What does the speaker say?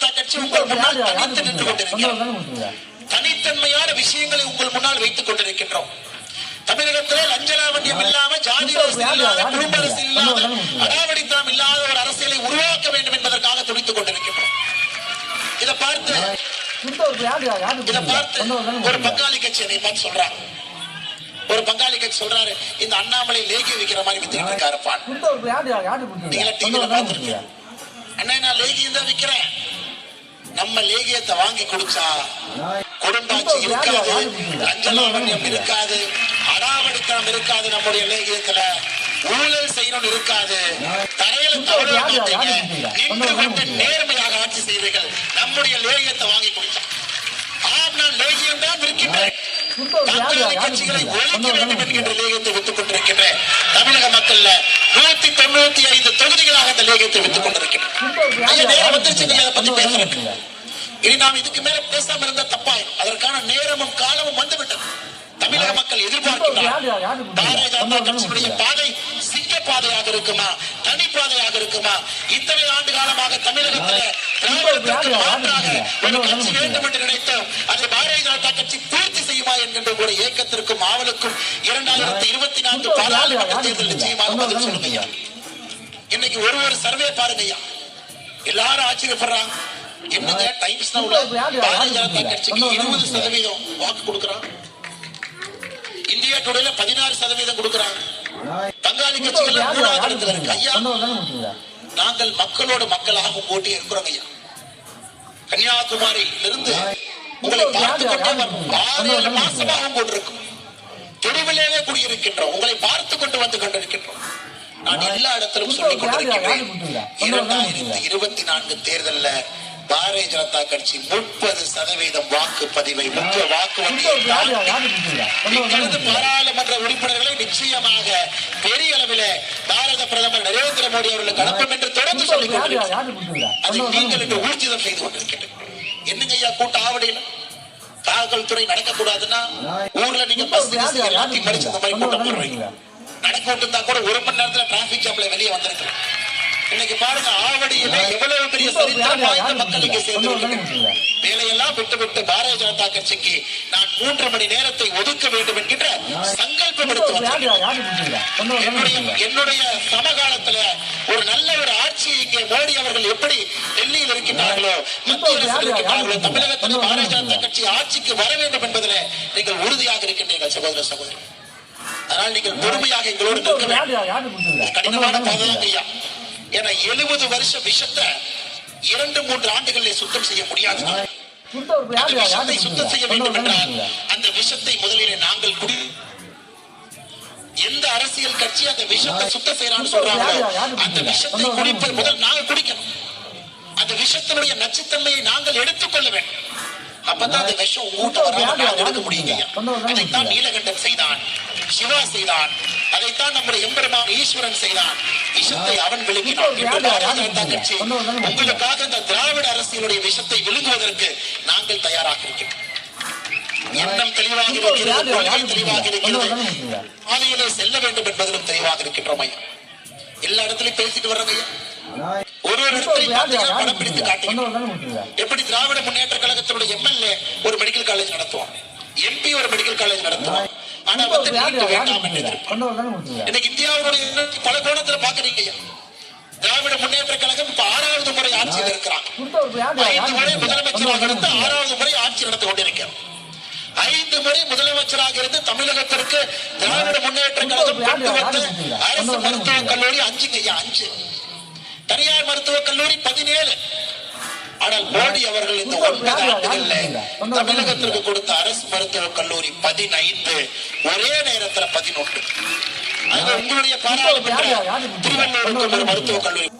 ஜனதா கட்சி உங்கள் முன்னால் தனித்து நின்று கொண்டிருக்கிறது தனித்தன்மையான விஷயங்களை உங்கள் முன்னால் வைத்துக் கொண்டிருக்கின்றோம். தமிழகத்திலே லஞ்ச லாவண்யம் இல்லாம ஜாதி இல்லாத குடும்ப அரசியல் இல்லாத அடாவடித்தனம் இல்லாத ஒரு அரசியலை உருவாக்க வேண்டும் என்பதற்காக துடித்துக் கொண்டிருக்கின்றோம். இதை பார்த்து இதை பார்த்து ஒரு பங்காளி கட்சி என்னை பார்த்து சொல்றாங்க. ஒரு பங்காளி கட்சி சொல்றாரு இந்த அண்ணாமலை லேகி வைக்கிற மாதிரி வித்துக்கிட்டு இருக்காருப்பான் நீங்களா டிவியில பார்த்திருக்கீங்க. அண்ணா நான் லேகியம் தான் விக்கிறேன். நம்ம லேகியத்தை வாங்கி குடிச்சா குடும்பாட்சி இருக்காது. லஞ்ச லாவண்யம் இருக்காது. அடாவடித்தனம் இருக்காது நம்முடைய லேகியத்துல. ஊழல் செய்யணும் இருக்காது. தரையில தவறு மாட்டீங்க நின்று கொண்டு நேர்மையாக ஆட்சி செய்வீர்கள். நம்முடைய லேகியத்தை வாங்கி குடிச்சா ஆம் நான் லேகியம் தான் இருக்கின்றேன் தக்காளி கட்சிகளை ஒழிக்க வேண்டும் என்கின்ற லேகத்தை வித்துக் கொண்டிருக்கின்றேன் தமிழக மக்கள்ல நூத்தி தொண்ணூத்தி ஐந்து தொகுதிகளாக அந்த லேகத்தை வித்துக் கொண்டிருக்கின்றேன் ஐயா நேரம் வந்துருச்சு நீங்க அதை பத்தி பேசுறேன் இனி நாம் இதுக்கு மேல பேசாம இருந்தா தப்பாயிரும். அதற்கான நேரமும் காலமும் வந்துவிட்டது. தமிழக மக்கள் எதிர்பார்க்கின்றார் பாரதிய ஜனதா கட்சியினுடைய பாதை சிங்க பாதையாக இருக்குமா? தனி பாதையாக இருக்குமா? இத்தனை ஆண்டு காலமாக தமிழகத்தில் மாற்றாக ஒரு கட்சி வேண்டும் என்று நினைத்தோம். அதை பாரதிய ஜனதா கட்சி ஒரு ஏக்கத்திற்கும் ஆவலுக்கும் இரண்டாயிரத்தி இருபத்தி நான்கு பாராளுமன்ற தேர்தல் நிச்சயமாக பதில் சொல்லுங்க ஐயா இன்னைக்கு ஒரு ஒரு சர்வே பாருங்க ஐயா எல்லாரும் ஆச்சரியப்படுறாங்க. என்னங்க டைம்ஸ் பாரதிய ஜனதா கட்சிக்கு இருபது சதவீதம் வாக்கு கொடுக்கறான். இந்தியா டுடேல பதினாறு சதவீதம் கொடுக்கறாங்க பங்காளி கட்சிகள் மூணாவது இடத்துல இருக்கு. ஐயா நாங்கள் மக்களோட மக்களாக போட்டி இருக்கிறோம் ஐயா கன்னியாகுமரியிலிருந்து உங்களை பார்த்து கொண்டே வரும் ஆறு ஏழு மாசமாக கொண்டிருக்கும் தெருவிலேயே குடியிருக்கின்றோம். உங்களை பார்த்து கொண்டு வந்து கொண்டிருக்கின்றோம். நான் எல்லா இடத்திலும் சொல்லிக் கொண்டிருக்கின்றேன் இரண்டாயிரத்தி இருபத்தி நான்கு தேர்தல்ல பாரதிய ஜனதா கட்சி முப்பது சதவீதம் வாக்குப்பதிவை முக்கிய வாக்கு வங்கியை தாண்டி இங்கிருந்து பாராளுமன்ற உறுப்பினர்களை நிச்சயமாக பெரிய அளவிலே பாரத பிரதமர் நரேந்திர மோடி அவர்களுக்கு அனுப்பும் என்று தொடர்ந்து சொல்லிக் கொண்டிருக்கிறார் அதை நீங்கள் இன்று ஊர்ஜிதம் செய்து கொண்டிருக்கின்றனர் என்னங்க ஐயா கூட்ட ஆவடியில? காவல்துறை நடக்கக்கூடாதுன்னா ஊர்ல நீங்க பஸ் எல்லாத்தையும் மறிச்சு இந்த மாதிரி கூட்டம் போடுறீங்க. நடக்க விட்டுருந்தா கூட ஒரு மணி நேரத்துல டிராபிக் ஜாம்ல வெளியே வந்திருக்கலாம். இன்னைக்கு பாருங்க ஆவடியில எவ்வளவு பெரிய சரித்திரம் வாய்ந்த மக்கள் இங்கே சேர்ந்து வேலையெல்லாம் விட்டு விட்டு பாரதிய ஜனதா கட்சிக்கு நான் மூன்று மணி நேரத்தை ஒதுக்க வேண்டும் என்கின்ற சங்கல்பம் எடுத்து என்னுடைய என்னுடைய சமகாலத்துல ஒரு நல்ல ஒரு ஆட்சி இங்கே மோடி அவர்கள் எப்படி டெல்லியில் இருக்கின்றார்களோ மத்திய அரசில் இருக்கின்றார்களோ தமிழகத்தில் பாரதிய ஜனதா கட்சி ஆட்சிக்கு வர வேண்டும் என்பதில் நீங்கள் உறுதியாக இருக்கின்றீர்கள் சகோதர சகோதரி. அதனால் நீங்கள் பொறுமையாக எங்களோடு கடினமான பாதைதான் ஐயா. ஏன்னா எழுபது வருஷ விஷத்தை இரண்டு மூன்று ஆண்டுகளில் சுத்தம் செய்ய முடியாது. விஷத்தை சுத்தம் செய்ய வேண்டும் என்றால் அந்த விஷத்தை முதலிலே நாங்கள் குடி எந்த அரசியல் கட்சி அந்த விஷத்தை சுத்தம் செய்யறான்னு சொல்றாங்களோ அந்த விஷத்தை குடிப்பது முதல் நாங்கள் குடிக்கணும். அந்த விஷத்தினுடைய நச்சுத்தன்மையை நாங்கள் எடுத்துக்கொள்ள வேண்டும். அப்பதான் அந்த விஷம் உங்கூட்ட வராம நாங்கள் எடுக்க முடியுங்க. அதைத்தான் நீலகண்டன் செய்தான் சிவா செய்தான் அதைத்தான் நம்முடைய எம்பெருமான் ஈஸ்வரன் செய்தான். விஷத்தை அவன் விழுங்கினான். உங்களுக்காக இந்த திராவிட அரசியலுடைய விஷத்தை விழுங்குவதற்கு நாங்கள் தயாராக இருக்கின்றோம் எண்ணம் தெளிவாக இருக்கிறது கொள்கை தெளிவாக இருக்கிறது. பாதையிலே செல்ல வேண்டும் என்பதிலும் தெளிவாக இருக்கின்றோம் ஐயா. எல்லா இடத்துலயும் பேசிட்டு வர்றோம் ஐயா. ஒரு ஒரு இடத்துலயும் படம் பிடித்து காட்டுகிறோம். எப்படி திராவிட முன்னேற்ற கழகத்தினுடைய எம்எல்ஏ ஒரு மெடிக்கல் காலேஜ் நடத்துவான். எம்பி ஒரு மெடிக்கல் காலேஜ் நடத்துவான். ஆனா வந்து நீட் வேண்டாம். இன்னைக்கு இந்தியாவுடைய பல கோணத்துல பாக்குறீங்க ஐயா திராவிட முன்னேற்ற கழகம் இப்ப ஆறாவது முறை ஆட்சியில் இருக்கிறான் ஐந்து முறை முதலமைச்சராக இருந்து ஆறாவது முறை ஆட்சி நடத்தி கொண்டிருக்கிறார் ஐந்து முறை முதலமைச்சராக இருந்து தமிழகத்திற்கு திராவிட முன்னேற்ற கழகம் கொண்டு வந்த அரசு மருத்துவக் கல்லூரி அஞ்சுங்க ஐயா அஞ்சு. தனியார் மருத்துவக் கல்லூரி பதினேழு. ஆனால் மோடி அவர்கள் இந்த ஒன்பது ஆண்டுகள்ல தமிழகத்திற்கு கொடுத்த அரசு மருத்துவக் கல்லூரி பதினைந்து ஒரே நேரத்துல பதினொன்று. உங்களுடைய பாராளுமன்ற திருவள்ளூருக்கு ஒரு மருத்துவக் கல்லூரி.